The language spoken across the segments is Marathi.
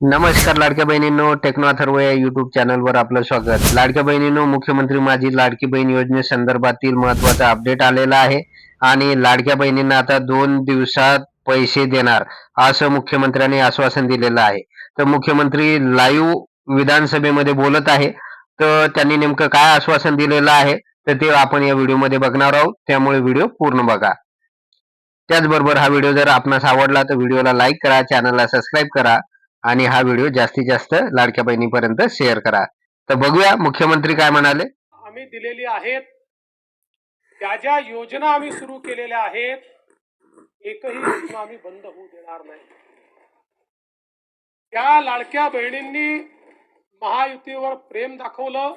नमस्कार लाडक्या बहिणींनो टेक्नो अथर्व या युट्यूब चॅनलवर आपलं स्वागत. लाडक्या बहिणींनो मुख्यमंत्री माझी लाडकी बहीण योजनेसंदर्भातील महत्त्वाचा अपडेट आलेला आहे आणि लाडक्या बहिणींना आता दोन दिवसात पैसे देणार असं मुख्यमंत्र्यांनी आश्वासन दिलेलं आहे. तर मुख्यमंत्री लाईव्ह विधानसभेमध्ये बोलत आहे. तर त्यांनी नेमकं काय आश्वासन दिलेलं आहे तर ते आपण या व्हिडिओमध्ये बघणार आहोत. त्यामुळे व्हिडिओ पूर्ण बघा. त्याचबरोबर हा व्हिडिओ जर आपणास आवडला तर व्हिडिओला लाईक करा चॅनलला सबस्क्राईब करा. आणि हा व्हिडिओ जास्तीत जास्त लाडक्या बहिणीपर्यंत शेअर करा. तर बघूया मुख्यमंत्री काय म्हणाले? आम्ही दिलेली आहेत. त्या ज्या योजना आम्ही सुरू केलेल्या आहेत एकही योजना आम्ही बंद होऊ देणार नाही. त्या लाडक्या बहिणींनी महायुतीवर प्रेम दाखवलं.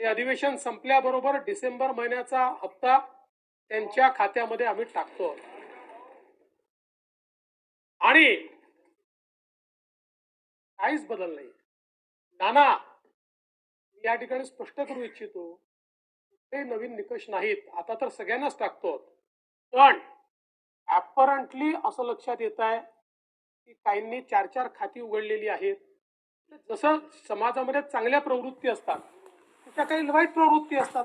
हे अधिवेशन संपल्याबरोबर डिसेंबर महिन्याचा हप्ता त्यांच्या खात्यामध्ये आम्ही टाकतो. आणि काहीच बदल नाही. नाना मी या ठिकाणी स्पष्ट करू इच्छितो ते नवीन निकष नाहीत. आता तर सगळ्यांनाच टाकतो. पण ॲपरंटली असं लक्षात येत आहे की काहींनी चार चार खाती उघडलेली आहेत. जसं समाजामध्ये चांगल्या प्रवृत्ती असतात तशा काही वाईट प्रवृत्ती असतात.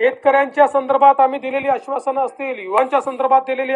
शेतकऱ्यांच्या संदर्भात आम्ही दिलेली आश्वासनं असतील युवांच्या संदर्भात दिलेली